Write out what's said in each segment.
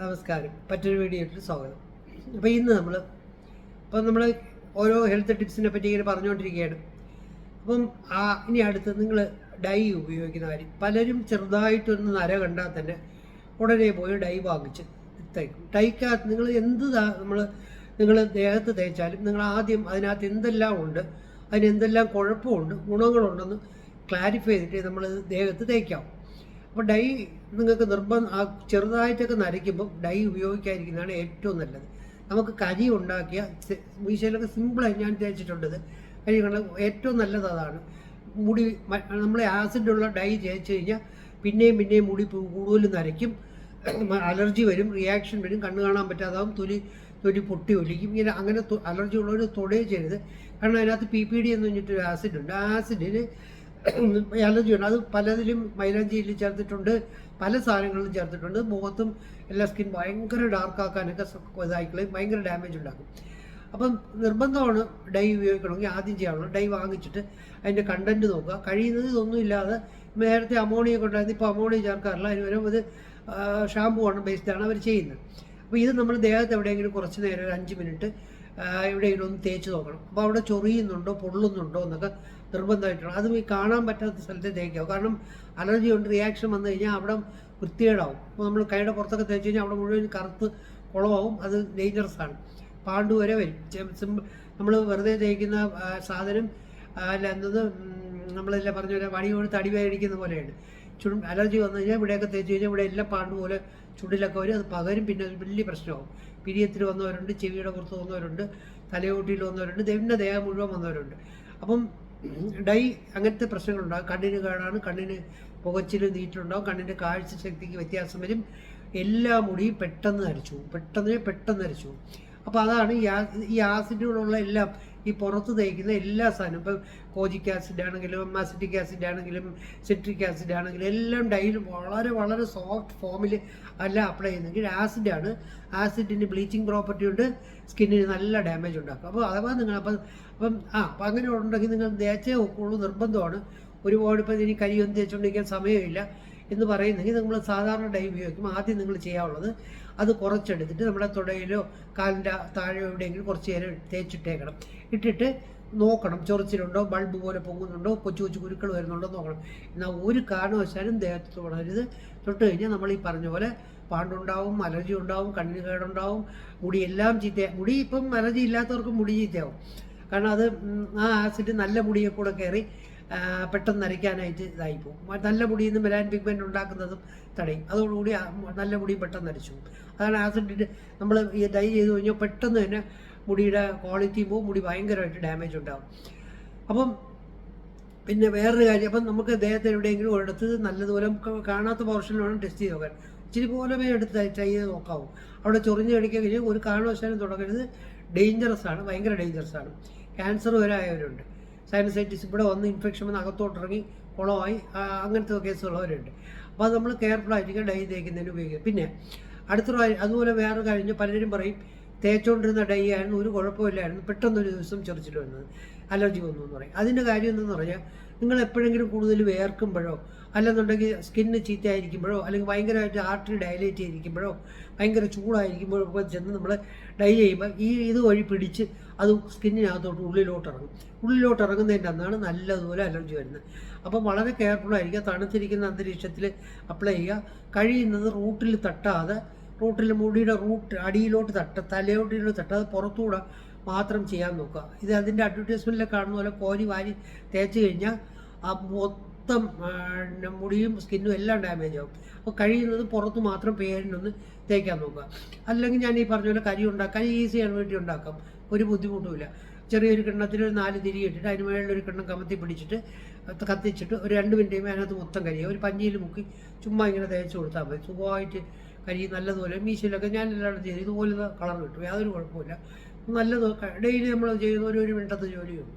നമസ്കാരം. മറ്റൊരു വീഡിയോയിലേക്ക് സ്വാഗതം. അപ്പോൾ ഇന്ന് നമ്മൾ ഇപ്പം നമ്മൾ ഓരോ ഹെൽത്ത് ടിപ്സിനെ പറ്റി ഇങ്ങനെ പറഞ്ഞുകൊണ്ടിരിക്കുകയാണ് അപ്പം ആ ഇനി അടുത്ത് നിങ്ങൾ ഡൈ ഉപയോഗിക്കുന്ന പലരും ചെറുതായിട്ടൊന്ന് നര കണ്ടാൽ തന്നെ ഉടനെ പോയി ഡൈ വാങ്ങിച്ച് തയ്ക്കും. ഡൈക്കകത്ത് നിങ്ങൾ എന്ത് നമ്മൾ നിങ്ങൾ ദേഹത്ത് തേച്ചാലും നിങ്ങൾ ആദ്യം അതിനകത്ത് എന്തെല്ലാം ഉണ്ട് അതിന് എന്തെല്ലാം കുഴപ്പമുണ്ട് ഗുണങ്ങളുണ്ടെന്ന് ക്ലാരിഫൈ ചെയ്തിട്ട് നമ്മൾ ദേഹത്ത് തേക്കാം. അപ്പോൾ ഡൈ നിങ്ങൾക്ക് നിർബന്ധം ആ ചെറുതായിട്ടൊക്കെ നരയ്ക്കുമ്പോൾ ഡൈ ഉപയോഗിക്കാതിരിക്കുന്നതാണ് ഏറ്റവും നല്ലത്. നമുക്ക് കരി ഉണ്ടാക്കിയ മീശയിലൊക്കെ സിമ്പിളായി ഞാൻ തേച്ചിട്ടുണ്ടത്. ഇത് ഏറ്റവും നല്ലത് അതാണ്. മുടി നമ്മളെ ആസിഡുള്ള ഡൈ തേച്ച് കഴിഞ്ഞാൽ പിന്നെയും പിന്നെയും മുടി കൂടുതൽ നരയ്ക്കും. അലർജി വരും റിയാക്ഷൻ വരും കണ്ണ് കാണാൻ പറ്റാതാവും തൊലി തൊലി പൊട്ടി ഒലിക്കും. ഇങ്ങനെ അങ്ങനെ അലർജി ഉള്ളവർ തൊടേ ചെയ്യരുത്. കാരണം അതിനകത്ത് പി പി ഡി എന്ന് പറഞ്ഞിട്ടൊരു ആസിഡ് ഉണ്ട്. ആ ആസിഡിന് അലർജി ഉണ്ട് അത് പലതിലും മൈലാഞ്ചിയിൽ ചേർത്തിട്ടുണ്ട് പല സാധനങ്ങളിലും ചേർത്തിട്ടുണ്ട്. മുഖത്തും എല്ലാ സ്കിൻ ഭയങ്കര ഡാർക്ക് ആക്കാനൊക്കെ സ- ഇതായിക്കളയും ഭയങ്കര ഡാമേജ് ഉണ്ടാക്കും. അപ്പം നിർബന്ധമാണ് ഡൈ ഉപയോഗിക്കണമെങ്കിൽ ആദ്യം ചെയ്യാനുള്ളത് ഡൈ വാങ്ങിച്ചിട്ട് അതിന്റെ കണ്ടന്റ് നോക്കുക. കഴിയുന്നത് ഇതൊന്നും ഇല്ലാതെ നേരത്തെ അമോണിയ കൊണ്ടായിരുന്നു ഇപ്പോൾ അമോണിയ ചേർക്കാറില്ല. അതിന് വരും ഇത് ഷാമ്പു ആണ് ബേസ്ഡാണ് അവർ ചെയ്യുന്നത്. അപ്പോൾ ഇത് നമ്മൾ ദേഹത്ത് എവിടെയെങ്കിലും കുറച്ച് നേരം ഒരു അഞ്ച് മിനിറ്റ് എവിടെയെങ്കിലും തേച്ച് നോക്കണം. അപ്പോൾ അവിടെ ചൊറിയുന്നുണ്ടോ പൊള്ളുന്നുണ്ടോ എന്നൊക്കെ നിർബന്ധമായിട്ടാണ്. അതും ഈ കാണാൻ പറ്റാത്ത സ്ഥലത്ത് തേക്കുക. കാരണം അലർജി കൊണ്ട് റിയാക്ഷൻ വന്നു കഴിഞ്ഞാൽ അവിടെ വൃത്തികേടാവും. അപ്പോൾ നമ്മൾ കൈയുടെ പുറത്തൊക്കെ തേച്ച് കഴിഞ്ഞാൽ അവിടെ മുഴുവൻ കറുത്ത് കുളമാവും. അത് ഡേഞ്ചറസ് ആണ്. പാണ്ട് വരെ വരും. സിമ്പിൾ നമ്മൾ വെറുതെ തേക്കുന്ന സാധനം അല്ല എന്നത് നമ്മളെല്ലാം പറഞ്ഞ പോലെ വണി കൊടുത്ത് അടിവേടിക്കുന്ന പോലെയാണ് ചുണ്ട് അലർജി വന്നു കഴിഞ്ഞാൽ ഇവിടെയൊക്കെ തേച്ച് കഴിഞ്ഞാൽ ഇവിടെ എല്ലാം പാണ്ട് പോലെ ചുണ്ടിലൊക്കെ വരും. അത് പകരും പിന്നെ വലിയ പ്രശ്നമാകും പിരിയത്തിൽ വന്നവരുണ്ട് ചെവിയുടെ പുറത്ത് വന്നവരുണ്ട് തലയോട്ടിയിൽ വന്നവരുണ്ട് ദൈവിന്റെ ദേഹം മുഴുവൻ വന്നവരുണ്ട്. അപ്പം ഡൈ അങ്ങനത്തെ പ്രശ്നങ്ങളുണ്ടാകും കണ്ണിന് കേടാണ്. കണ്ണിന് പുകച്ചിൽ നീറ്റുണ്ടാകും കണ്ണിന്റെ കാഴ്ച ശക്തിക്ക് വ്യത്യാസം വരും. എല്ലാ മുടിയും പെട്ടെന്ന് നരച്ചു. പെട്ടെന്ന് പെട്ടെന്ന് നരച്ചു. അപ്പോൾ അതാണ് ഈ ആസിഡുകളുള്ള എല്ലാം ഈ പുറത്ത് തേക്കുന്ന എല്ലാ സാധനവും. ഇപ്പം കോജിക് ആസിഡ് ആണെങ്കിലും അസിറ്റിക് ആസിഡ് ആണെങ്കിലും സിട്രിക് ആസിഡ് ആണെങ്കിലും എല്ലാം ഡൈയിൽ വളരെ വളരെ സോഫ്റ്റ് ഫോമിൽ അല്ല അപ്ലൈ ചെയ്യുന്നെങ്കിൽ ആസിഡാണ് ആസിഡിന് ബ്ലീച്ചിങ് പ്രോപ്പർട്ടി ഉണ്ട്. സ്കിന്നിന് നല്ല ഡാമേജ് ഉണ്ടാക്കും. അപ്പോൾ അഥവാ നിങ്ങൾ അപ്പം അപ്പം ആ അപ്പം അങ്ങനെ ഉണ്ടെങ്കിൽ നിങ്ങൾ തേച്ചേ ഒക്കുള്ളൂ നിർബന്ധമാണ്. ഒരുപാട് ഇപ്പം ഇനി കരിയൊന്നും തേച്ചുകൊണ്ടിരിക്കാൻ സമയമില്ല എന്ന് പറയുന്നെങ്കിൽ നമ്മൾ സാധാരണ ഡൈ ഉപയോഗിക്കും. ആദ്യം നിങ്ങൾ ചെയ്യാനുള്ളത് അത് കുറച്ചെടുത്തിട്ട് നമ്മുടെ തുടയിലോ കാലിന്റെ താഴെ എവിടെയെങ്കിലും കുറച്ച് നേരം തേച്ചിട്ടേക്കണം. ഇട്ടിട്ട് നോക്കണം. ചൊറിച്ചിലുണ്ടോ? ബൾബ് പോലെ പൊങ്ങുന്നുണ്ടോ? കൊച്ചു കൊച്ചു കുരുക്കൾ വരുന്നുണ്ടോ നോക്കണം. എന്നാൽ ഒരു കാരണവശാലും ദേഹത്ത് തുടരരുത് തൊട്ട് കഴിഞ്ഞാൽ നമ്മൾ ഈ പറഞ്ഞ പോലെ പാണ്ടുണ്ടാവും അലർജി ഉണ്ടാവും കണ്ണിന് കേടുണ്ടാവും മുടി എല്ലാം ചീത്ത മുടി ഇപ്പം അലർജി ഇല്ലാത്തവർക്ക് മുടി ചീത്തയാവും. കാരണം അത് ആ ആസിഡ് നല്ല മുടിയെ കൂടെ കയറി പെട്ടെന്ന് നരയ്ക്കാനായിട്ട് ഇതായി പോകും. നല്ല മുടിയിൽ നിന്ന് മെലാൻ പിഗ്മെന്റ് ഉണ്ടാക്കുന്നതും തടയും. അതോടുകൂടി നല്ല മുടി പെട്ടെന്ന് നരച്ചു പോകും. അതാണ് ആസിഡിന്റെ നമ്മൾ ഈ ഡൈ ചെയ്ത് കഴിഞ്ഞാൽ പെട്ടെന്ന് തന്നെ മുടിയുടെ ക്വാളിറ്റി പോകും മുടി ഭയങ്കരമായിട്ട് ഡാമേജ് ഉണ്ടാകും അപ്പം പിന്നെ വേറൊരു കാര്യം അപ്പം നമുക്ക് ദേഹത്തിന് എവിടെയെങ്കിലും ഒരിടത്ത് നല്ലതുപോലെ കാണാത്ത പോർഷനിൽ വേണം ടെസ്റ്റ് ചെയ്ത് നോക്കാൻ. ഇച്ചിരി പോലമേ എടുത്ത് ട്രൈ ചെയ്ത് നോക്കാവൂ. അവിടെ ചൊറിഞ്ഞ് കടിക്കാൻ കഴിഞ്ഞാൽ ഒരു കാരണവശാലും തുടങ്ങരുത്. ഡേഞ്ചറസ് ആണ്. ഭയങ്കര ഡേഞ്ചറസ് ആണ്. ക്യാൻസർ വരെ ആയവരുണ്ട്. സൈനസൈറ്റിസ് ഇവിടെ വന്ന് ഇൻഫെക്ഷൻ വന്ന് അകത്തോട്ടിറങ്ങി കുളമായി. അങ്ങനത്തെ കേസുള്ളവരുണ്ട്. അപ്പോൾ അത് നമ്മൾ കെയർഫുൾ ആയിരിക്കും ഡൈ തേക്കുന്നതിന് ഉപയോഗിക്കുക. പിന്നെ അടുത്ത അതുപോലെ വേറെ കഴിഞ്ഞ് പലരും പറയും തേച്ചുകൊണ്ടിരുന്ന ഡൈ ആയിരുന്നു ഒരു കുഴപ്പമില്ലായിരുന്നു പെട്ടെന്നൊരു ദിവസം ചൊറിച്ചിൽ വന്നത്. അലർജി വന്നു എന്ന് പറയും. അതിന്റെ കാര്യം എന്തെന്ന് പറഞ്ഞാൽ നിങ്ങൾ എപ്പോഴെങ്കിലും കൂടുതൽ വേർക്കുമ്പോഴോ അല്ലെന്നുണ്ടെങ്കിൽ സ്കിന്ന് ചീത്തയായിരിക്കുമ്പോഴോ അല്ലെങ്കിൽ ഭയങ്കരമായിട്ട് ആർട്ടറി ഡയലേറ്റ് ചെയ്തിരിക്കുമ്പോഴോ ഭയങ്കര ചൂടായിരിക്കുമ്പോഴോ ഒക്കെ ചെന്ന് നമ്മൾ ഡൈ ചെയ്യുമ്പോൾ ഈ ഇത് വഴി പിടിച്ച് അത് സ്കിന്നിനകത്തോട്ട് ഉള്ളിലോട്ട് ഇറങ്ങും ഉള്ളിലോട്ട് ഇറങ്ങുന്നതിന്റെ അന്നാണ് നല്ലതുപോലെ അലർജി വരുന്നത്. അപ്പം വളരെ കെയർഫുള്ളായിരിക്കുക തണുത്തിരിക്കുന്ന അന്തരീക്ഷത്തിൽ അപ്ലൈ ചെയ്യുക. കഴിയുന്നത് റൂട്ടിൽ തട്ടാതെ റൂട്ടിൽ മുടിയുടെ റൂട്ട് അടിയിലോട്ട് തട്ട തലയോട്ടിലോട്ട് തട്ടാതെ പുറത്തുകൂടെ മാത്രം ചെയ്യാൻ നോക്കുക. ഇത് അതിന്റെ അഡ്വർടൈസ്മെന്റിൽ കാണുന്ന പോലെ കോരി വാരി തേച്ച് കഴിഞ്ഞാൽ ആ മൊത്തം മുടിയും സ്കിന്നും എല്ലാം ഡാമേജ് ആവും. അപ്പോൾ കഴിയുന്നത് പുറത്ത് മാത്രം പേരിനൊന്ന് തേക്കാൻ നോക്കുക. അല്ലെങ്കിൽ ഞാൻ ഈ പറഞ്ഞ പോലെ കരി ഉണ്ടാക്കാൻ ഈസിയാണ് വേണ്ടി ഉണ്ടാക്കാം. ഒരു ബുദ്ധിമുട്ടുമില്ല ചെറിയൊരു കിണ്ണത്തിൽ ഒരു നാല് തിരി ഇട്ടിട്ട് അതിന് മേളിൽ ഒരു കിണ്ണം കമത്തി പിടിച്ചിട്ട് കത്തിച്ചിട്ട് ഒരു രണ്ട് മിനിറ്റ് അതിനകത്ത് മൊത്തം കരിയും. ഒരു പഞ്ഞിയിൽ മുക്കി ചുമ്മാ ഇങ്ങനെ തേച്ച് കൊടുത്താൽ മതി. സുഖമായിട്ട് കരി നല്ലതുപോലെ. മീശയിലൊക്കെ ഞാൻ എല്ലാവരും ചെയ്തു. ഇതുപോലെ കളർ കിട്ടും. യാതൊരു കുഴപ്പമില്ല നല്ലത് ഡെയിലി നമ്മൾ ചെയ്യുന്ന ഒരു ഒരു മിനിറ്റത്തെ ജോലിയുള്ളൂ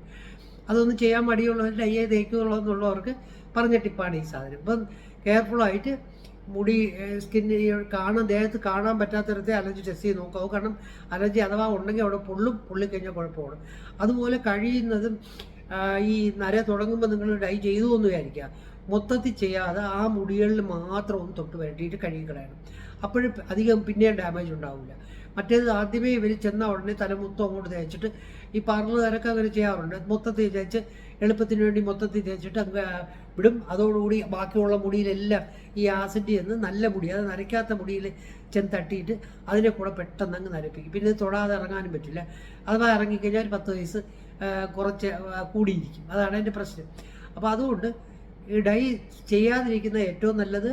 അതൊന്നും ചെയ്യാൻ മടിയുള്ളവർ ഡയ്യെ തേക്കുന്നുള്ളവർക്ക് പറഞ്ഞ ടിപ്പാണ് ഈ സാധനം. ഇപ്പം കെയർഫുള്ളായിട്ട് മുടി സ്കിന്നിന് കാണാൻ ദേഹത്ത് കാണാൻ പറ്റാത്ത തരത്തിൽ അലർജി ടെസ്റ്റ് ചെയ്ത് നോക്കാവൂ കാരണം അലർജി അഥവാ ഉണ്ടെങ്കിൽ അവിടെ പൊള്ളും പൊള്ളിക്കഴിഞ്ഞാൽ കുഴപ്പമാണ്. അതുപോലെ കഴിയുന്നതും ഈ നര തുടങ്ങുമ്പോൾ നിങ്ങൾ ഡൈ ചെയ്തു എന്ന് വിചാരിക്കുക. മൊത്തത്തിൽ ചെയ്യാതെ ആ മുടികളിൽ മാത്രം ഒന്ന് തൊട്ട് വരട്ടിയിട്ട് കഴുകി കളയണം അപ്പോഴും അധികം പിന്നെയും ഡാമേജ് ഉണ്ടാവില്ല. മറ്റേത് ആദ്യമേ ഇവർ ചെന്ന ഉടനെ തല മൊത്തം അങ്ങോട്ട് തേച്ചിട്ട് ഈ പാർലറുകാരൊക്കെ അങ്ങനെ ചെയ്യാറുണ്ട്. മൊത്തത്തിൽ തേച്ച് എളുപ്പത്തിന് വേണ്ടി മൊത്തത്തിൽ തേച്ചിട്ട് അങ്ങ് വിടും. അതോടുകൂടി ബാക്കിയുള്ള മുടിയിലെല്ലാം ഈ ആസിഡ് എന്ന് നല്ല മുടി അത് നരയ്ക്കാത്ത മുടിയിൽ ചെന്ന് തട്ടിയിട്ട് അതിനെ കൂടെ പെട്ടെന്ന് അങ്ങ് നരപ്പിക്കും. പിന്നെ തൊടാതെ ഇറങ്ങാനും പറ്റില്ല. അഥവാ ഇറങ്ങിക്കഴിഞ്ഞാൽ പത്ത് വയസ്സ് കുറച്ച് കൂടിയിരിക്കും. അതാണ് എന്റെ പ്രശ്നം. അപ്പോൾ അതുകൊണ്ട് ഡൈ ചെയ്യാതിരിക്കുന്ന ഏറ്റവും നല്ലത്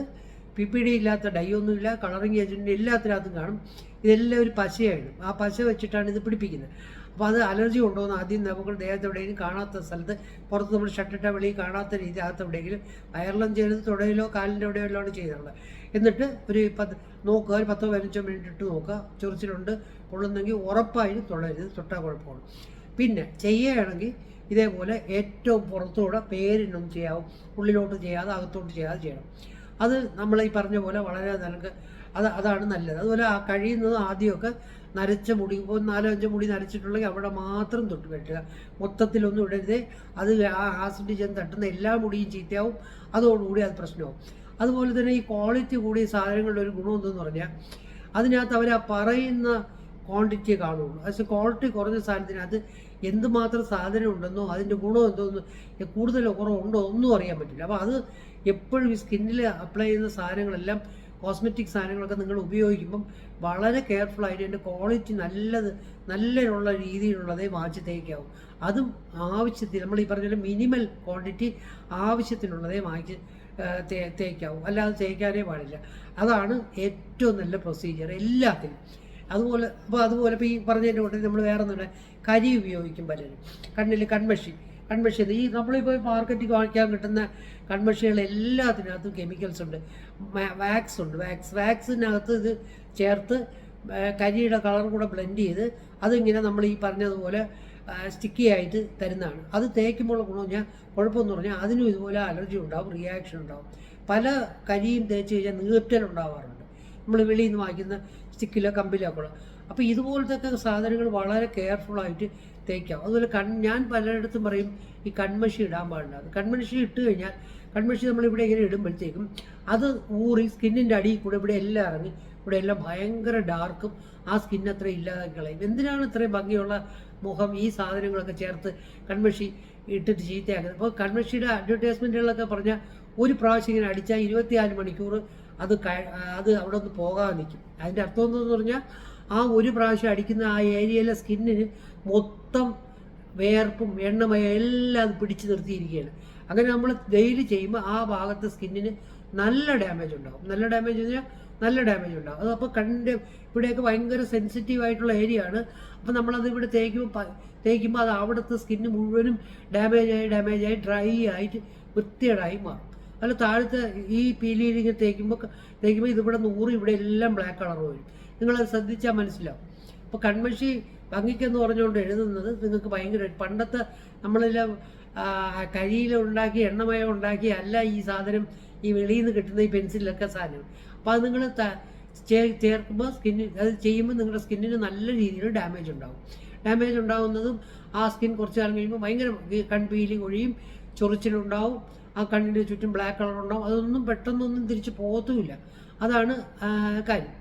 പി പി ഡി ഇല്ലാത്ത ഡൈ ഒന്നുമില്ല കളറിങ് ഏജന്റ് എല്ലാത്തിനകത്തും കാണും. ഇതെല്ലാം ഒരു പശയാണ് ആ പശ വെച്ചിട്ടാണ് ഇത് പിടിപ്പിക്കുന്നത്. അപ്പോൾ അത് അലർജി ഉണ്ടോയെന്ന് ആദ്യം നമുക്ക് ദേഹത്ത് എവിടെയെങ്കിലും കാണാത്ത സ്ഥലത്ത് പുറത്ത് നമ്മൾ ഷട്ടിട്ട വെളിയിൽ കാണാത്ത രീതി അകത്ത് എവിടെയെങ്കിലും ചെയ്തത് തുടയിലോ കാലിന്റെ എവിടെയോ ആണ് ചെയ്തിട്ടുള്ളത്. എന്നിട്ട് ഒരു പത്ത് നോക്കുക ഒരു പത്തോ പതിനഞ്ചോ മിനിറ്റ് ഇട്ട് നോക്കുക. ചൊറിച്ചിലുണ്ട് കൊള്ളുന്നെങ്കിൽ ഉറപ്പായും തുടരുത് തൊട്ടാൽ കുഴപ്പമാണ്. പിന്നെ ചെയ്യുകയാണെങ്കിൽ ഇതേപോലെ ഏറ്റവും പുറത്തുകൂടെ പേരിനും ചെയ്യാവും ഉള്ളിലോട്ട് ചെയ്യാതെ അകത്തോട്ട് ചെയ്യാതെ ചെയ്യണം. അത് നമ്മൾ ഈ പറഞ്ഞ പോലെ വളരെ നമുക്ക് അത് അതാണ് നല്ലത്. അതുപോലെ ആ കഴിയുന്നത് ആദ്യമൊക്കെ നരച്ച മുടി ഇപ്പോൾ നാലോ അഞ്ചോ മുടി നരച്ചിട്ടുണ്ടെങ്കിൽ അവിടെ മാത്രം തൊട്ട് വെട്ടുക. മൊത്തത്തിലൊന്നും ഇടരുത്. അത് ആ ആസിഡ് ചെന്ന് തട്ടുന്ന എല്ലാ മുടിയും ചീത്തയാവും. അതോടുകൂടി അത് പ്രശ്നമാവും. അതുപോലെ തന്നെ ഈ ക്വാളിറ്റി കൂടിയ സാധനങ്ങളുടെ ഒരു ഗുണം എന്തെന്ന് പറഞ്ഞാൽ അതിനകത്ത് അവർ ആ പറയുന്ന ക്വാണ്ടിറ്റി കാണുള്ളൂ. പക്ഷേ ക്വാളിറ്റി കുറഞ്ഞ സാധനത്തിനകത്ത് എന്തുമാത്രം സാധനം ഉണ്ടെന്നോ അതിന്റെ ഗുണം എന്തോന്ന് കൂടുതലോ കുറവുണ്ടോ ഒന്നും അറിയാൻ പറ്റില്ല. അപ്പോൾ അത് എപ്പോഴും ഈ സ്കിന്നിൽ അപ്ലൈ ചെയ്യുന്ന സാധനങ്ങളെല്ലാം കോസ്മെറ്റിക് സാധനങ്ങളൊക്കെ നിങ്ങൾ ഉപയോഗിക്കുമ്പം വളരെ കെയർഫുൾ ആയിട്ട് അതിന്റെ ക്വാളിറ്റി നല്ലത് നല്ലതിനുള്ള രീതിയിലുള്ളതേ വാച്ച് തേക്കാവും. അതും ആവശ്യത്തിൽ നമ്മൾ ഈ പറഞ്ഞ മിനിമൽ ക്വാണ്ടിറ്റി ആവശ്യത്തിനുള്ളതേ വാങ്ങിച്ച് തേ തേക്കാവും. അല്ലാതെ തേക്കാനേ പാടില്ല. അതാണ് ഏറ്റവും നല്ല പ്രൊസീജിയർ എല്ലാത്തിനും. അതുപോലെ അപ്പോൾ അതുപോലെ ഇപ്പോൾ ഈ പറഞ്ഞതിന്റെ കൂട്ടത്തിൽ നമ്മൾ വേറെ ഒന്നുമില്ല കരി ഉപയോഗിക്കും പലരും. കണ്ണിൽ കൺമഷി. കൺമഷി ഈ നമ്മളിപ്പോൾ മാർക്കറ്റിൽ വാങ്ങിക്കാൻ കിട്ടുന്ന കൺമഷികൾ എല്ലാത്തിനകത്തും കെമിക്കൽസ് ഉണ്ട്. വാക്സ് ഉണ്ട്. വാക്സ് വാക്സിനകത്ത് ഇത് ചേർത്ത് കരിയുടെ കളർ കൂടെ ബ്ലെൻഡ് ചെയ്ത് അതിങ്ങനെ നമ്മൾ ഈ പറഞ്ഞതുപോലെ സ്റ്റിക്കി ആയിട്ട് തരുന്നതാണ്. അത് തേക്കുമ്പോൾ ഗുണം ഞാൻ കുഴപ്പമെന്ന് പറഞ്ഞാൽ അതിനും ഇതുപോലെ അലർജി ഉണ്ടാവും റിയാക്ഷൻ ഉണ്ടാവും. പല കരിയും തേച്ച് കഴിഞ്ഞാൽ നീർറ്റൽ ഉണ്ടാവാറുണ്ട്. നമ്മൾ വെളിയിൽ നിന്ന് വാങ്ങിക്കുന്ന സ്റ്റിക്കിലോ കമ്പിലോ ഒക്കെ അപ്പോൾ ഇതുപോലത്തെ സാധനങ്ങൾ വളരെ കെയർഫുള്ളായിട്ട് തേക്കാം. അതുപോലെ കൺ ഞാൻ പലയിടത്തും പറയും ഈ കൺമഷി ഇടാൻ പാടില്ല. കൺമഷി ഇട്ട് കഴിഞ്ഞാൽ കൺമഷി നമ്മളിവിടെ ഇങ്ങനെ ഇടുമ്പോഴത്തേക്കും അത് ഊറി സ്കിന്നിന്റെ അടിയിൽ കൂടെ ഇവിടെ എല്ലാം ഇറങ്ങി ഇവിടെ എല്ലാം ഭയങ്കര ഡാർക്കും ആ സ്കിൻ അത്ര ഇല്ലാതാക്കി കളയും. എന്തിനാണ് ഇത്രയും ഭംഗിയുള്ള മുഖം ഈ സാധനങ്ങളൊക്കെ ചേർത്ത് കൺമഷി ഇട്ടിട്ട് ചീത്തയാക്കുന്നത്? അപ്പോൾ കൺമഷിയുടെ അഡ്വർടൈസ്മെന്റുകളൊക്കെ പറഞ്ഞാൽ ഒരു പ്രാവശ്യം ഇങ്ങനെ അടിച്ചാൽ ഇരുപത്തിനാല് മണിക്കൂർ അത് അത് അവിടെ ഒന്ന് പോകാതെ നിൽക്കും. അതിന്റെ അർത്ഥം എന്തെന്ന് പറഞ്ഞാൽ ആ ഒരു പ്രാവശ്യം അടിക്കുന്ന ആ ഏരിയയിലെ സ്കിന്നിന് മൊത്തം വേർപ്പും എണ്ണമയം എല്ലാം പിടിച്ചു നിർത്തിയിരിക്കുകയാണ്. അങ്ങനെ നമ്മൾ ഡെയിലി ചെയ്യുമ്പോൾ ആ ഭാഗത്ത് സ്കിന്നിന് നല്ല ഡാമേജ് ഉണ്ടാവും. നല്ല ഡാമേജ് പറഞ്ഞാൽ നല്ല ഡാമേജ് ഉണ്ടാവും. അത് അപ്പോൾ കണ്ണിന്റെ ഇവിടെയൊക്കെ ഭയങ്കര സെൻസിറ്റീവ് ആയിട്ടുള്ള ഏരിയ ആണ്. അപ്പോൾ നമ്മളത് ഇവിടെ തേക്കുമ്പോൾ തേക്കുമ്പോൾ അത് അവിടുത്തെ സ്കിന്ന് മുഴുവനും ഡാമേജ് ആയി ഡാമേജ് ആയി ഡ്രൈ ആയിട്ട് വൃത്തികേടായി മാറും. അല്ല താഴത്തെ ഈ പീലിയിൽ ഇങ്ങനെ തേക്കുമ്പോൾ തേക്കുമ്പോൾ ഇതിവിടെ നൂറ് ഇവിടെ എല്ലാം ബ്ലാക്ക് കളർ വരും. നിങ്ങളത് ശ്രദ്ധിച്ചാൽ മനസ്സിലാവും. അപ്പോൾ കൺമഷി ഭംഗിക്കെന്ന് പറഞ്ഞുകൊണ്ട് എഴുതുന്നത് നിങ്ങൾക്ക് ഭയങ്കര പണ്ടത്തെ നമ്മളെല്ലാം കരിയിൽ ഉണ്ടാക്കി എണ്ണമയം ഉണ്ടാക്കി അല്ല ഈ സാധനം ഈ വെളിയിൽ നിന്ന് കിട്ടുന്ന ഈ പെൻസിലൊക്കെ സാധനം. അപ്പോൾ അത് നിങ്ങൾ ചേർക്കുമ്പോൾ സ്കിന്നിന് അത് ചെയ്യുമ്പോൾ നിങ്ങളുടെ സ്കിന്നിന് നല്ല രീതിയിൽ ഡാമേജ് ഉണ്ടാകും ഡാമേജ് ഉണ്ടാകുന്നതും ആ സ്കിൻ കുറച്ച് കാലം കഴിയുമ്പോൾ ഭയങ്കര കൺപീലി ഒഴിയും ചൊറിച്ചിലുണ്ടാവും ആ കണ്ണിന്റെ ചുറ്റും ബ്ലാക്ക് കളർ ഉണ്ടാവും അതൊന്നും പെട്ടെന്നൊന്നും തിരിച്ച് പോകത്തുമില്ല. അതാണ് കാര്യം.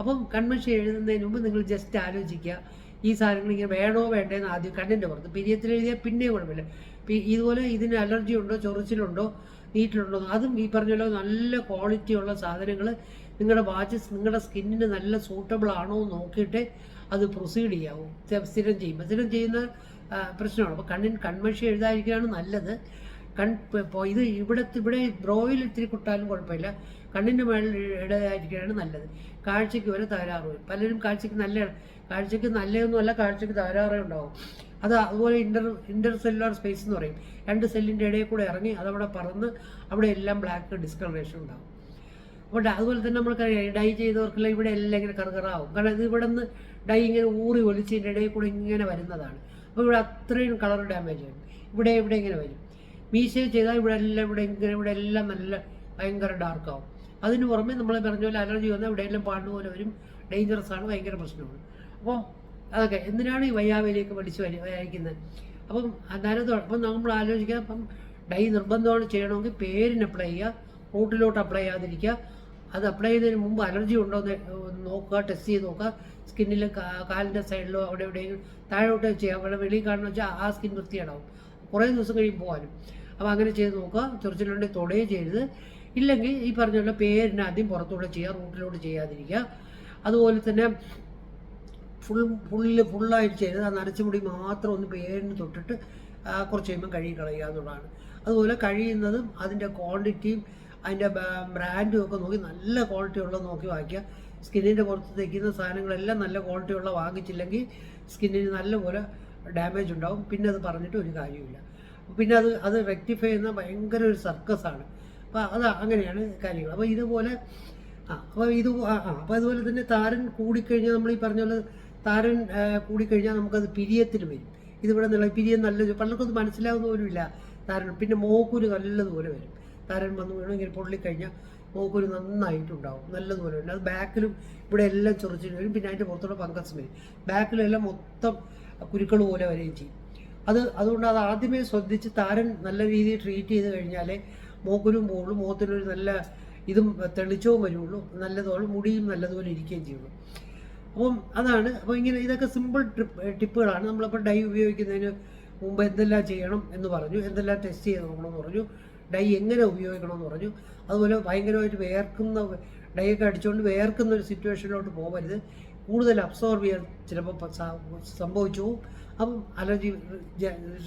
അപ്പം കൺമഷി എഴുതുന്നതിന് മുമ്പ് നിങ്ങൾ ജസ്റ്റ് ആലോചിക്കുക. ഈ സാധനങ്ങൾ ഇങ്ങനെ വേണോ വേണ്ടേന്ന് ആദ്യം കണ്ണിന്റെ പുറത്ത്. പിരിയത്തിൽ എഴുതിയാൽ പിന്നെ കുഴപ്പമില്ല ഇതുപോലെ ഇതിന് അലർജി ഉണ്ടോ ചൊറിച്ചിലുണ്ടോ നീറ്റിലുണ്ടോ അതും ഈ പറഞ്ഞ പോലെ നല്ല ക്വാളിറ്റി ഉള്ള സാധനങ്ങൾ നിങ്ങളുടെ വാച്ച് നിങ്ങളുടെ സ്കിന്നിന് നല്ല സൂട്ടബിൾ ആണോ എന്ന് നോക്കിയിട്ട് അത് പ്രൊസീഡ് ചെയ്യാവും. സ്ഥ- സ്ഥിരം ചെയ്യുമ്പോൾ. സ്ഥിരം ചെയ്യുന്ന പ്രശ്നമാണ്. അപ്പോൾ കണ്ണിന് കൺമഷി എഴുതാതിരിക്കുകയാണ് നല്ലത്. കൺ ഇത് ഇവിടെ ഇവിടെ ബ്രോയിൽ ഇത്തിരി കുട്ടാലും കുഴപ്പമില്ല. കണ്ണിന്റെ മേളിൽ ഇടയായിരിക്കുകയാണ് നല്ലത്. കാഴ്ചയ്ക്ക് വരെ തകരാറ് പലരും കാഴ്ചയ്ക്ക് നല്ല കാഴ്ചയ്ക്ക് നല്ലതൊന്നുമല്ല കാഴ്ചയ്ക്ക് ധാരാറേ ഉണ്ടാവും. അത് അതുപോലെ ഇന്റർ ഇന്റർ സെല്ലുലാർ സ്പേസ് എന്ന് പറയും. രണ്ട് സെല്ലിന്റെ ഇടയിൽ കൂടെ ഇറങ്ങി അതവിടെ പറന്ന് അവിടെ എല്ലാം ബ്ലാക്ക് ഡിസ്കളറേഷൻ ഉണ്ടാവും. അപ്പോൾ അതുപോലെ തന്നെ നമ്മൾക്കറിയാം ഡൈ ചെയ്തവർക്കെല്ലാം ഇവിടെ എല്ലാം ഇങ്ങനെ കറുകറാവും. കാരണം ഇത് ഇവിടെ നിന്ന് ഡൈ ഇങ്ങനെ ഊറി ഒലിച്ചതിന്റെ ഇടയിൽ കൂടെ ഇങ്ങനെ വരുന്നതാണ്. അപ്പോൾ ഇവിടെ അത്രയും കളർ ഡാമേജ് വരും ഇവിടെ ഇവിടെ ഇങ്ങനെ വരും. മീശ ചെയ്താൽ ഇവിടെ എല്ലാം ഇവിടെ ഇങ്ങനെ ഇവിടെ എല്ലാം നല്ല ഭയങ്കര ഡാർക്കാവും അതിന് പുറമെ നമ്മൾ പറഞ്ഞ പോലെ അലർജി വന്നാൽ ഇവിടെ എല്ലാം പാണ്ട് പോലെ വരും. ഡേഞ്ചറസ് ആണ് ഭയങ്കര പ്രശ്നമാണ്. അപ്പോൾ അതൊക്കെ. എന്തിനാണ് ഈ വയ്യാവേലിയൊക്കെ പഠിച്ച് വരി അയക്കുന്നത് അപ്പം അന്നേരത്തോടെ അപ്പം നമ്മൾ ആലോചിക്കുക അപ്പം ഡൈ നിർബന്ധമാണ് ചെയ്യണമെങ്കിൽ പേരിന് അപ്ലൈ ചെയ്യുക റൂട്ടിലോട്ട് അപ്ലൈ ചെയ്യാതിരിക്കുക. അത് അപ്ലൈ ചെയ്യുന്നതിന് മുമ്പ് അലർജി ഉണ്ടോ എന്ന് നോക്കുക ടെസ്റ്റ് ചെയ്ത് നോക്കുക. സ്കിന്നിൽ കാലിന്റെ സൈഡിലോ അവിടെ എവിടെയെങ്കിലും താഴോട്ട് ചെയ്യാം. അവിടെ വെളിയിൽ കാണുന്ന വെച്ചാൽ ആ സ്കിൻ വൃത്തിയാണാവും. കുറേ ദിവസം കഴിയുമ്പോൾ പോകാനും. അപ്പോൾ അങ്ങനെ ചെയ്ത് നോക്കുക. ചൊറിച്ചിലുണ്ടെങ്കിൽ തൊടുകയും ചെയ്യരുത്. ഇല്ലെങ്കിൽ ഈ പറഞ്ഞുള്ള പേരിന് ആദ്യം പുറത്തൂടെ ചെയ്യുക റൂട്ടിലോട്ട് ചെയ്യാതിരിക്കുക. അതുപോലെ തന്നെ ഫുൾ ഫുള്ള് ഫുള്ളായിട്ട് ചെയ്ത് ആ നരച്ച മുടി മാത്രം ഒന്ന് പേരിന് തൊട്ടിട്ട് കുറച്ച് കഴിയുമ്പോൾ കഴുകി കളയുക എന്നുള്ളതാണ്. അതുപോലെ കഴിയുന്നതും അതിന്റെ ക്വാണ്ടിറ്റിയും അതിന്റെ ബ്രാൻഡും ഒക്കെ നോക്കി നല്ല ക്വാളിറ്റി ഉള്ളത് നോക്കി വാങ്ങിക്കുക. സ്കിന്നിന്റെ പുറത്ത് തയ്ക്കുന്ന സാധനങ്ങളെല്ലാം നല്ല ക്വാളിറ്റി ഉള്ള വാങ്ങിച്ചില്ലെങ്കിൽ സ്കിന്നിന് നല്ലപോലെ ഡാമേജ് ഉണ്ടാവും. പിന്നെ അത് പറഞ്ഞിട്ട് ഒരു കാര്യമില്ല പിന്നെ അത് അത് റെക്ടിഫൈ ചെയ്യുന്ന ഭയങ്കര ഒരു സർക്കസാണ് അപ്പോൾ അത് അങ്ങനെയാണ് കാര്യങ്ങൾ. അപ്പോൾ ഇതുപോലെ ആ അപ്പോൾ ഇത് ആ, അപ്പോൾ അതുപോലെ തന്നെ താരൻ കൂടിക്കഴിഞ്ഞാൽ നമ്മൾ ഈ പറഞ്ഞ പോലെ താരൻ കൂടി കഴിഞ്ഞാൽ നമുക്കത് പിരിയത്തിന് വരും. ഇതിവിടെ നിന്നുള്ള പിരിയം നല്ല പലർക്കൊന്നും മനസ്സിലാവുന്ന പോലുമില്ല താരൻ പിന്നെ മോക്കൂര് നല്ലതുപോലെ വരും. താരൻ വന്ന് വീണു ഇങ്ങനെ പൊള്ളിക്കഴിഞ്ഞാൽ മോക്കൂര് നന്നായിട്ടുണ്ടാവും നല്ലതുപോലെ വരും. അത് ബാക്കിലും ഇവിടെ എല്ലാം ചൊറിച്ചിട്ട് വരും. പിന്നെ അതിന്റെ പുറത്തുള്ള ഫംഗസ് വരും ബാക്കിലെല്ലാം മൊത്തം കുരുക്കൾ പോലെ വരികയും ചെയ്യും. അത് അതുകൊണ്ട് അത് ആദ്യമേ ശ്രദ്ധിച്ച് താരൻ നല്ല രീതിയിൽ ട്രീറ്റ് ചെയ്ത് കഴിഞ്ഞാൽ മോക്കുരും പോകുള്ളൂ മുഖത്തിനൊരു നല്ല ഇതും തെളിച്ചവും വരുള്ളൂ. നല്ലതുപോലെ മുടിയും നല്ലതുപോലെ ഇരിക്കുകയും ചെയ്യുള്ളൂ. അപ്പം അതാണ്. അപ്പോൾ ഇങ്ങനെ ഇതൊക്കെ സിമ്പിൾ ട്രിപ്പ് ടിപ്പുകളാണ് നമ്മളിപ്പോൾ ഡൈ ഉപയോഗിക്കുന്നതിന് മുമ്പ് എന്തെല്ലാം ചെയ്യണം എന്ന് പറഞ്ഞു. എന്തെല്ലാം ടെസ്റ്റ് ചെയ്ത് നോക്കണമെന്ന് പറഞ്ഞു. ഡൈ എങ്ങനെ ഉപയോഗിക്കണമെന്ന് പറഞ്ഞു. അതുപോലെ ഭയങ്കരമായിട്ട് വേർക്കുന്ന ഡൈ ഒക്കെ അടിച്ചുകൊണ്ട് വേർക്കുന്ന ഒരു സിറ്റുവേഷനിലോട്ട് പോകരുത് കൂടുതൽ അബ്സോർബ് ചെയ്യാൻ ചിലപ്പോൾ സംഭവിച്ചു അപ്പം അലർജി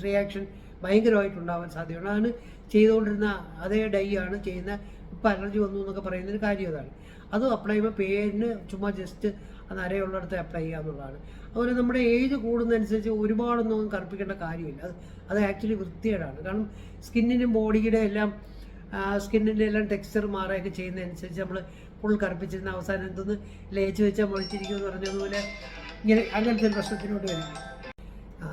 റിയാക്ഷൻ ഭയങ്കരമായിട്ടുണ്ടാവാൻ സാധ്യതയുണ്ട്. അതാണ് ചെയ്തുകൊണ്ടിരുന്ന അതേ ഡൈ ആണ് ചെയ്യുന്ന. ഇപ്പം അലർജി വന്നു എന്നൊക്കെ പറയുന്നൊരു കാര്യം അതാണ്. അതും അപ്ലൈ ചെയ്യുമ്പോൾ പേരിന് ചുമ്മാ ജസ്റ്റ് അത് അരയുള്ളിടത്ത് അപ്ലൈ ചെയ്യുക എന്നുള്ളതാണ്. അതുപോലെ നമ്മുടെ ഏജ് കൂടുന്നതനുസരിച്ച് ഒരുപാടൊന്നും കറുപ്പിക്കേണ്ട കാര്യമില്ല. അത് അത് ആക്ച്വലി വൃത്തികേടാണ്. കാരണം സ്കിന്നിനും ബോഡിയുടെ എല്ലാം സ്കിന്നിന്റെ എല്ലാം ടെക്സ്ചർ മാറുകയൊക്കെ ചെയ്യുന്നതനുസരിച്ച് നമ്മൾ ഫുൾ കറുപ്പിച്ചിരുന്ന അവസാനം എന്തൊന്ന് ലേച്ച് വെച്ചാൽ മുഴിച്ചിരിക്കും എന്ന് പറഞ്ഞതുപോലെ ഇങ്ങനെ അങ്ങനത്തെ ഒരു പ്രശ്നത്തിനോട്ട് വരും.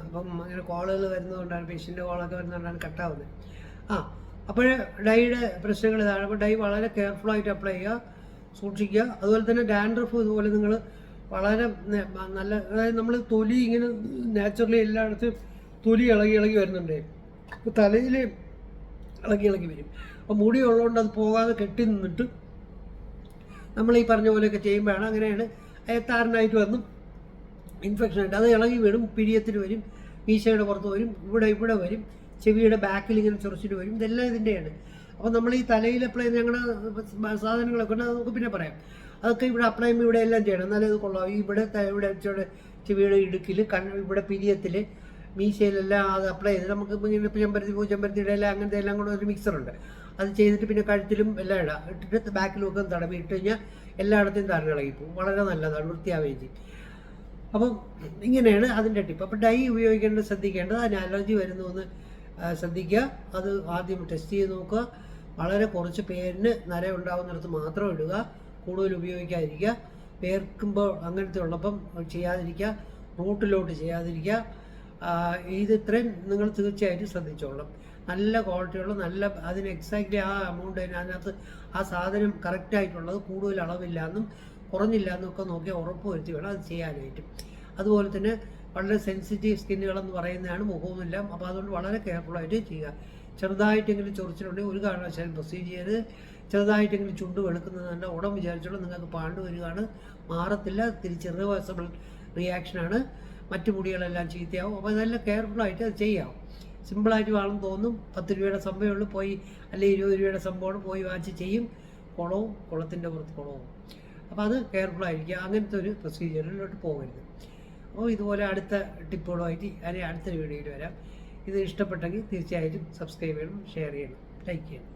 അപ്പം അങ്ങനെ കോളുകൾ വരുന്നതുകൊണ്ടാണ് പേഷ്യന്റെ കോളൊക്കെ വരുന്നതുകൊണ്ടാണ് കട്ടാവുന്നത് ആ അപ്പോൾ ഡൈയുടെ പ്രശ്നങ്ങൾ ഇതാണ്. അപ്പോൾ ഡൈ വളരെ കെയർഫുള്ളായിട്ട് അപ്ലൈ ചെയ്യുക സൂക്ഷിക്കുക. അതുപോലെ തന്നെ ഡാൻഡ്രഫ് ഇതുപോലെ നിങ്ങൾ വളരെ നല്ല അതായത് നമ്മൾ തൊലി ഇങ്ങനെ നാച്ചുറലി എല്ലായിടത്തും തൊലി ഇളകി ഇളകി വരുന്നുണ്ട്. അപ്പോൾ തലയിൽ ഇളകി ഇളകി വരും. അപ്പോൾ മുടി ഉള്ളതുകൊണ്ട് അത് പോകാതെ കെട്ടി നിന്നിട്ട് നമ്മൾ ഈ പറഞ്ഞ പോലെയൊക്കെ ചെയ്യുമ്പോഴാണ് അങ്ങനെയാണ് താരനായിട്ട് വന്നു ഇൻഫെക്ഷൻ ഉണ്ട് അത് ഇളകി വീടും പിരിയത്തിന് വരും മീശയുടെ പുറത്ത് വരും ഇവിടെ ഇവിടെ വരും ചെവിയുടെ ബാക്കിൽ ഇങ്ങനെ ചൊറിച്ചിട്ട് വരും. ഇതെല്ലാം ഇതിന്റെയാണ് അപ്പോൾ നമ്മൾ ഈ തലയിൽ അപ്ലൈ ഞങ്ങളുടെ സാധനങ്ങളൊക്കെ ഉണ്ട് നമുക്ക് പിന്നെ പറയാം. അതൊക്കെ ഇവിടെ അപ്ലൈ ഇവിടെ എല്ലാം ചെയ്യണം. എന്നാലേ അത് കൊള്ളാം ഇവിടെ ഇവിടെ ചെവിയുടെ ഇടുക്കിൽ കണ്ണ് ഇവിടെ പിരിയത്തിൽ മീശയിലെല്ലാം അത് അപ്ലൈ ചെയ്ത് നമുക്ക് ഇങ്ങനെ ചെമ്പരത്തി പൂ ചെമ്പരത്തിയുടെ എല്ലാം അങ്ങനത്തെ എല്ലാം കൂടെ ഒരു മിക്സറുണ്ട് അത് ചെയ്തിട്ട് പിന്നെ കഴുത്തിലും എല്ലാം ഇടാം. ഇട്ടിട്ട് ബാക്കിലും ഒക്കെ തടവി ഇട്ട് കഴിഞ്ഞാൽ എല്ലായിടത്തെയും ഇളകി പോകും. വളരെ നല്ലതാണ്. വൃത്തിയാവുകയും ചെയ്യും. അപ്പം ഇങ്ങനെയാണ് അതിന്റെ ടിപ്പ്. അപ്പം ഡൈ ഉപയോഗിക്കേണ്ടത് ശ്രദ്ധിക്കേണ്ടത് അതിന് അലർജി വരുന്നു എന്ന് ശ്രദ്ധിക്കുക. അത് ആദ്യം ടെസ്റ്റ് ചെയ്ത് നോക്കുക. വളരെ കുറച്ച് പേരിന് നര ഉണ്ടാകുന്നിടത്ത് മാത്രം ഇടുക. കൂടുതൽ ഉപയോഗിക്കാതിരിക്കുക. പേർക്കുമ്പോൾ അങ്ങനത്തെ ഉള്ളപ്പം ചെയ്യാതിരിക്കുക. റൂട്ടിലോട്ട് ചെയ്യാതിരിക്കുക. ഇത് ഇത്രയും നിങ്ങൾ തീർച്ചയായിട്ടും ശ്രദ്ധിച്ചോളണം. നല്ല ക്വാളിറ്റിയുള്ള നല്ല അതിന് എക്സാക്ട്ലി ആ എമൗണ്ട് അതിനകത്ത് ആ സാധനം കറക്റ്റായിട്ടുള്ളത് കൂടുതൽ അളവില്ലാന്നും കുറഞ്ഞില്ല എന്നൊക്കെ നോക്കി ഉറപ്പ് വരുത്തി വേണം അത് ചെയ്യാനായിട്ട്. അതുപോലെ തന്നെ വളരെ സെൻസിറ്റീവ് സ്കിന്നുകളെന്ന് പറയുന്നതാണ് മുഖവുമെല്ലാം. അപ്പോൾ അതുകൊണ്ട് വളരെ കെയർഫുള്ളായിട്ട് ചെയ്യുക. ചെറുതായിട്ടെങ്കിലും ചൊറിച്ചിലുണ്ടെങ്കിൽ ഒരു കാരണവശാലും പ്രൊസീജിയർ ചെറുതായിട്ടെങ്കിലും ചുണ്ട് വെളുക്കുന്നത് തന്നെ ഉടൻ വിചാരിച്ചോളൂ നിങ്ങൾക്ക് പാണ്ട് വരികയാണ്. മാറത്തില്ല. തിരിച്ച് റിവേഴ്സബിൾ റിയാക്ഷനാണ് മറ്റു മുടികളെല്ലാം ചീത്തയാവും. അപ്പോൾ ഇതെല്ലാം കെയർഫുള്ളായിട്ട് അത് ചെയ്യാം. സിമ്പിളായിട്ട് വേണം തോന്നും. പത്ത് രൂപയുടെ സംഭവമുള്ളൂ പോയി അല്ലെങ്കിൽ ഇരുപത് രൂപയുടെ സംഭവമാണ്. പോയി വാച്ച് ചെയ്യും. കുളവും കുളത്തിന്റെ പുറത്ത് കുളവും. അപ്പോൾ അത് കെയർഫുൾ ആയിരിക്കുക. അങ്ങനത്തെ ഒരു പ്രൊസീജിയറിലോട്ട് പോകരുത്. അപ്പോൾ ഇതുപോലെ അടുത്ത ടിപ്പുകളുമായിട്ട് അല്ലെങ്കിൽ അടുത്ത വീഡിയോയിൽ വരാം. ഇത് ഇഷ്ടപ്പെട്ടെങ്കിൽ തീർച്ചയായിട്ടും സബ്സ്ക്രൈബ് ചെയ്യണം ഷെയർ ചെയ്യണം ലൈക്ക് ചെയ്യണം.